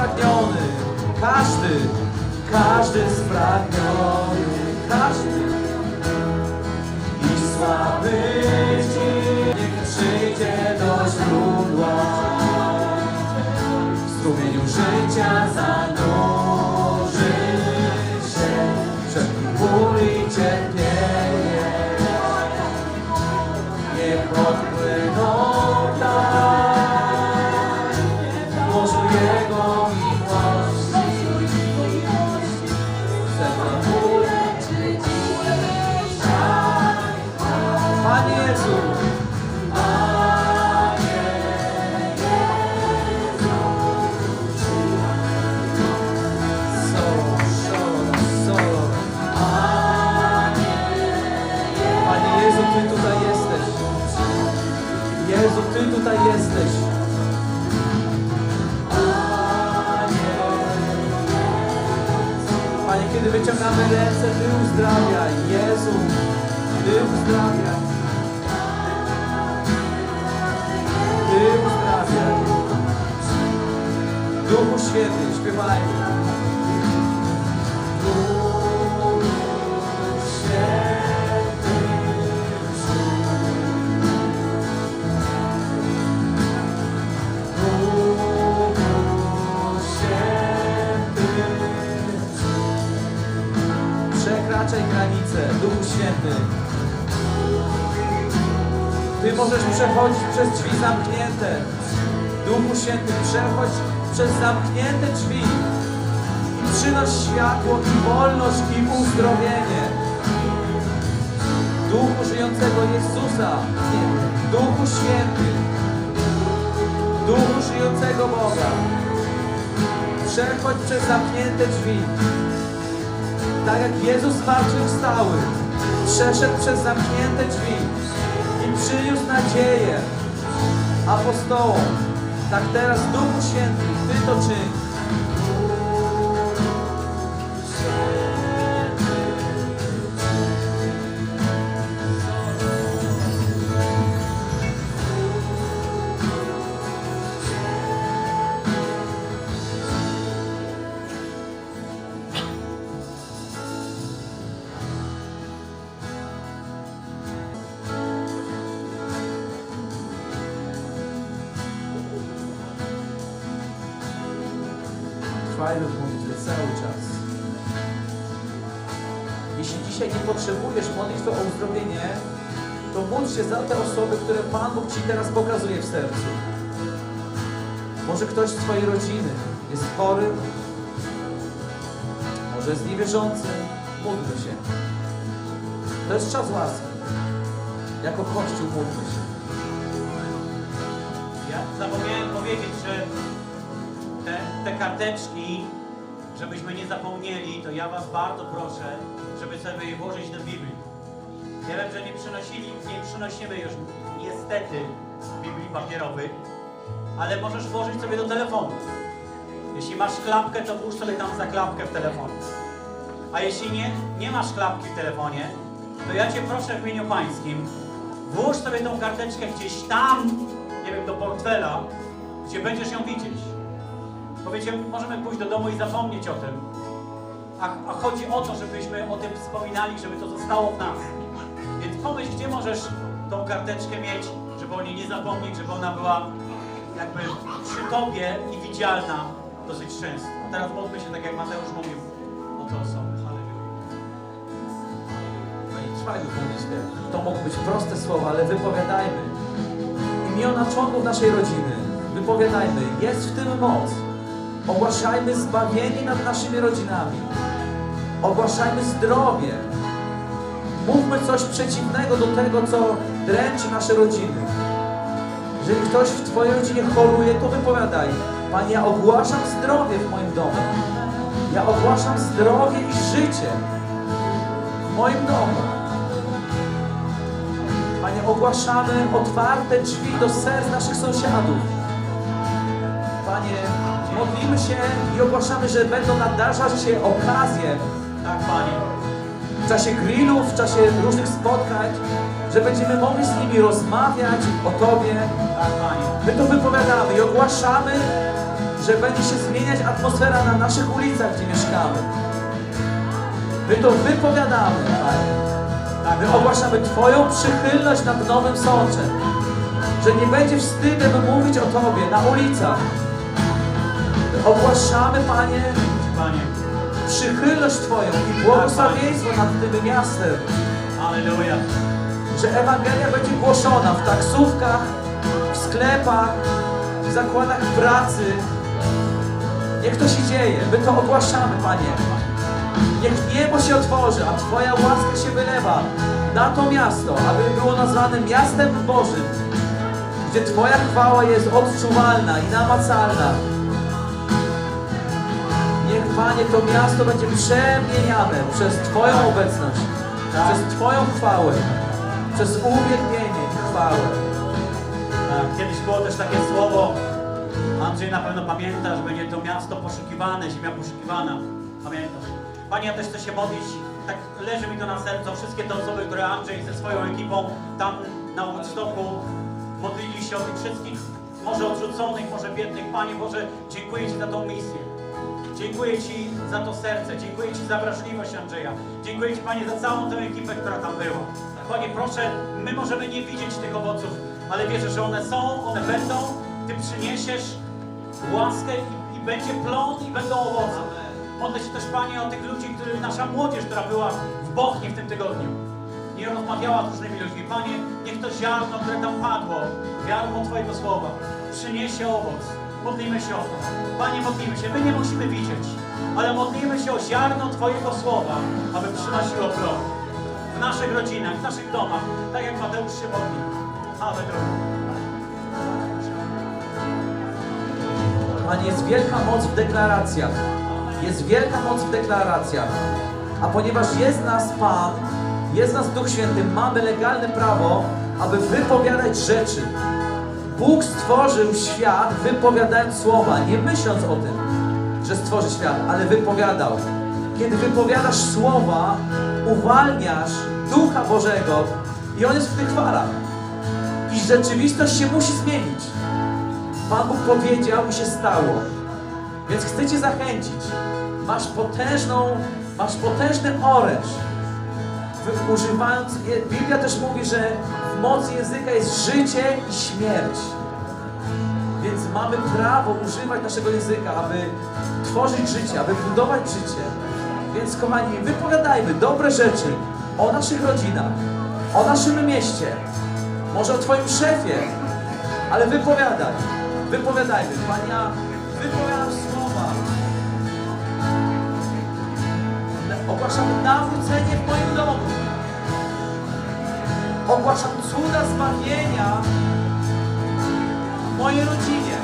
spragniony, każdy, każdy spragniony, każdy. I słaby niech przyjdzie do źródła. W strumieniu życia zanurzy kiedy wyciągamy ręce, Ty uzdrawiaj. Jezu, Ty uzdrawiaj. Ty uzdrawiaj. Duchu Święty, śpiewajmy. Ty możesz przechodzić przez drzwi zamknięte. Duchu Święty, przechodź przez zamknięte drzwi i przynoś światło i wolność i uzdrowienie. Duchu żyjącego Jezusa, Duchu Święty, Duchu żyjącego Boga, przechodź przez zamknięte drzwi. Tak jak Jezus zmartwychwstały, przeszedł przez zamknięte drzwi i przyniósł nadzieję apostołom. Tak teraz Duchu Święty, Ty to czyń. Trwajmy w modlitwie cały czas. Jeśli dzisiaj nie potrzebujesz modlitwy o uzdrowienie, to módl się za te osoby, które Pan Bóg Ci teraz pokazuje w sercu. Może ktoś z Twojej rodziny jest chory, może jest niewierzący. Módlmy się. To jest czas łaski. Jako Kościół módlmy się. Ja zapomniałem powiedzieć, że te, te karteczki, żebyśmy nie zapomnieli, to ja Was bardzo proszę, żeby sobie je włożyć do Biblii. Ja wiem, że nie przynosili, nie przynosimy już niestety Biblii papierowych, ale możesz włożyć sobie do telefonu. Jeśli masz klapkę, to włóż sobie tam za klapkę w telefonie. A jeśli nie, nie masz klapki w telefonie, to ja Cię proszę w imieniu Pańskim, włóż sobie tą karteczkę gdzieś tam, nie wiem, do portfela, gdzie będziesz ją widzieć. Powiecie, możemy pójść do domu i zapomnieć o tym. A, a chodzi o to, żebyśmy o tym wspominali, żeby to zostało w nas. Więc pomyśl, gdzie możesz tą karteczkę mieć, żeby o niej nie zapomnieć, żeby ona była jakby przy Tobie i widzialna dosyć często. A teraz módlmy się tak, jak Mateusz mówił o te osoby. Modlitwie. To mogą być proste słowa, ale wypowiadajmy. Imiona członków naszej rodziny. Wypowiadajmy. Jest w tym moc. Ogłaszajmy zbawienie nad naszymi rodzinami. Ogłaszajmy zdrowie. Mówmy coś przeciwnego do tego, co dręczy nasze rodziny. Jeżeli ktoś w Twojej rodzinie choruje, to wypowiadaj. Panie, ja ogłaszam zdrowie w moim domu. Ja ogłaszam zdrowie i życie w moim domu. Panie, ogłaszamy otwarte drzwi do serc naszych sąsiadów. Panie, modlimy się i ogłaszamy, że będą nadarzać się okazje Tak, Panie. w czasie grillów, w czasie różnych spotkań, że będziemy mogli z nimi rozmawiać o Tobie. Tak, Panie. My to wypowiadamy i ogłaszamy że będzie się zmieniać atmosfera na naszych ulicach, gdzie mieszkamy. My to wypowiadamy, Panie. My ogłaszamy Twoją przychylność nad Nowym Sączem. Że nie będzie wstydem mówić o Tobie na ulicach. My ogłaszamy, Panie, Panie. przychylność Twoją i błogosławieństwo nad tym miastem. Aleluja. Że Ewangelia będzie głoszona w taksówkach, w sklepach, w zakładach pracy. Niech to się dzieje. My to ogłaszamy, Panie. Niech niebo się otworzy, a Twoja łaska się wylewa na to miasto, aby było nazwane miastem Bożym, gdzie Twoja chwała jest odczuwalna i namacalna. Panie, to miasto będzie przemieniane przez Twoją obecność, przez Twoją chwałę, przez uwielbienie chwałę. Tak, Kiedyś było też takie słowo, Andrzej na pewno pamięta, że będzie to miasto poszukiwane, ziemia poszukiwana. Pamiętasz? Panie, ja też chcę się modlić, tak leży mi to na sercu, wszystkie te osoby, które Andrzej ze swoją ekipą tam na Woodstocku modlili się o tych wszystkich, może odrzuconych, może biednych. Panie Boże, dziękuję Ci za tą misję. Dziękuję Ci za to serce, dziękuję Ci za wrażliwość Andrzeja. Dziękuję Ci Panie za całą tę ekipę, która tam była. Panie proszę, my możemy nie widzieć tych owoców, ale wierzę, że one są, one będą. Ty przyniesiesz łaskę i, i będzie plon i będą owoce. Modlę się też Panie o tych ludzi, nasza młodzież, która była w Bochni w tym tygodniu. Nie rozmawiała z różnymi ludźmi. Panie, niech to ziarno, które tam padło, wiarą Twojego słowa, przyniesie owoc. Modlimy się o to. Panie, modlimy się. My nie musimy widzieć, ale modlimy się o ziarno Twojego słowa, aby przynosiło plon. W naszych rodzinach, w naszych domach, tak jak Mateusz się modlił. Halleluja. Panie, jest wielka moc w deklaracjach. Jest wielka moc w deklaracjach. A ponieważ jest nas Pan, jest nas Duch Święty, mamy legalne prawo, aby wypowiadać rzeczy. Bóg stworzył świat wypowiadając słowa, nie myśląc o tym, że stworzy świat, ale wypowiadał. Kiedy wypowiadasz słowa, uwalniasz Ducha Bożego i On jest w tych falach. I rzeczywistość się musi zmienić. Pan Bóg powiedział i się stało. Więc chcę Cię zachęcić. Masz potężną, masz potężny oręż. Używając, Biblia też mówi, że w mocy języka jest życie i śmierć. Więc mamy prawo używać naszego języka, aby tworzyć życie, aby budować życie. Więc kochani, wypowiadajmy dobre rzeczy o naszych rodzinach, o naszym mieście, może o Twoim szefie, ale wypowiadaj, wypowiadajmy. Panie, ja wypowiadam Ogłaszam nawrócenie w moim domu. Ogłaszam cuda zbawienia w mojej rodzinie.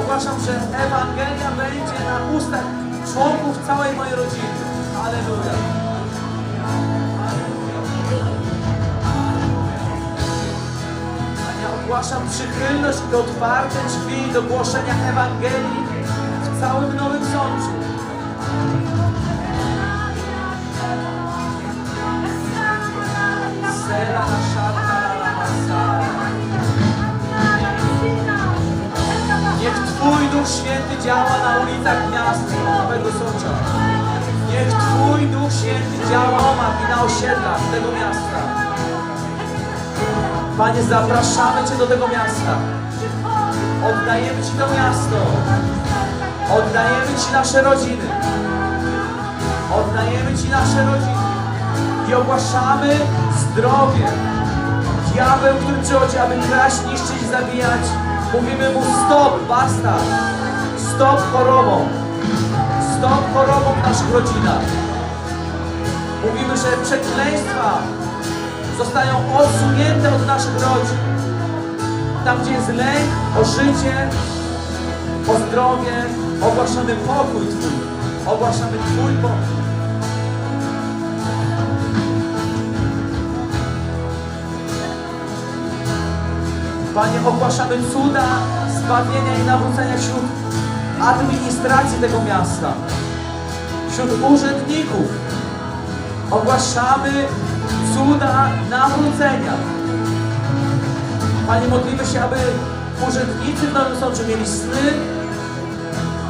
Ogłaszam, że Ewangelia będzie na ustach członków całej mojej rodziny. Aleluja. Ja ogłaszam przychylność i otwarte drzwi do głoszenia Ewangelii w całym Nowym Sączu. Niech Twój Duch Święty działa na ulicach miasta Nowego Sącza. Niech Twój Duch Święty działa omach i na osiedlach tego miasta. Panie, zapraszamy Cię do tego miasta. Oddajemy Ci to miasto. Oddajemy Ci nasze rodziny. Oddajemy Ci nasze rodziny. I ogłaszamy zdrowie. Diabeł, który przychodzi, aby kraść, niszczyć i zabijać. Mówimy mu stop, basta. Stop chorobą. Stop chorobą w naszych rodzinach. Mówimy, że przekleństwa zostają odsunięte od naszych rodzin. Tam, gdzie jest lęk o życie, o zdrowie, ogłaszamy pokój Twój. Ogłaszamy Twój pokój. Panie, ogłaszamy cuda zbawienia i nawrócenia wśród administracji tego miasta, wśród urzędników. Ogłaszamy cuda nawrócenia. Panie, modlimy się, aby urzędnicy w Nowym Sączu mieli sny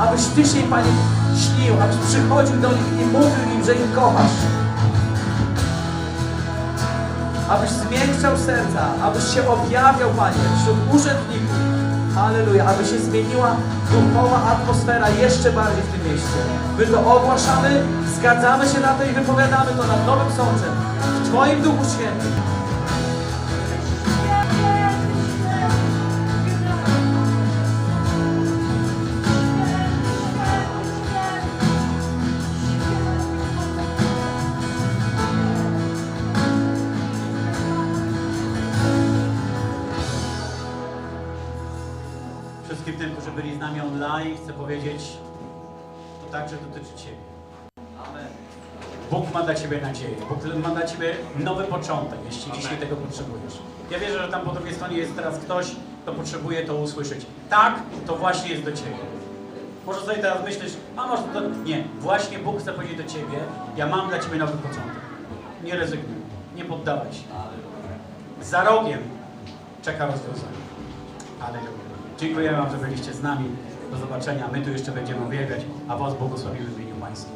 abyś Ty się im, Panie, śnił, abyś przychodził do nich i mówił im, że ich kochasz. Abyś zmiękczał serca, abyś się objawiał, Panie, wśród urzędników. Halleluja, aby się zmieniła duchowa atmosfera jeszcze bardziej w tym mieście. My to ogłaszamy, zgadzamy się na to i wypowiadamy to nad Nowym Sączem. W Twoim Duchu Świętym. Wszystkim tym, którzy byli z nami online, chcę powiedzieć, to także dotyczy Ciebie. Bóg ma dla Ciebie nadzieję. Bóg ma dla Ciebie nowy początek, jeśli dzisiaj tego potrzebujesz. Ja wierzę, że tam po drugiej stronie jest teraz ktoś, kto potrzebuje to usłyszeć. Tak, to właśnie jest do Ciebie. Może sobie teraz myślisz, a może to... Nie, właśnie Bóg chce powiedzieć do Ciebie, ja mam dla Ciebie nowy początek. Nie rezygnuj, nie poddawaj się. Za rogiem czeka rozwiązanie. Aleluja. Dziękuję Wam, że byliście z nami. Do zobaczenia. My tu jeszcze będziemy uwielbiać, a Was błogosławimy w imieniu Pańskim.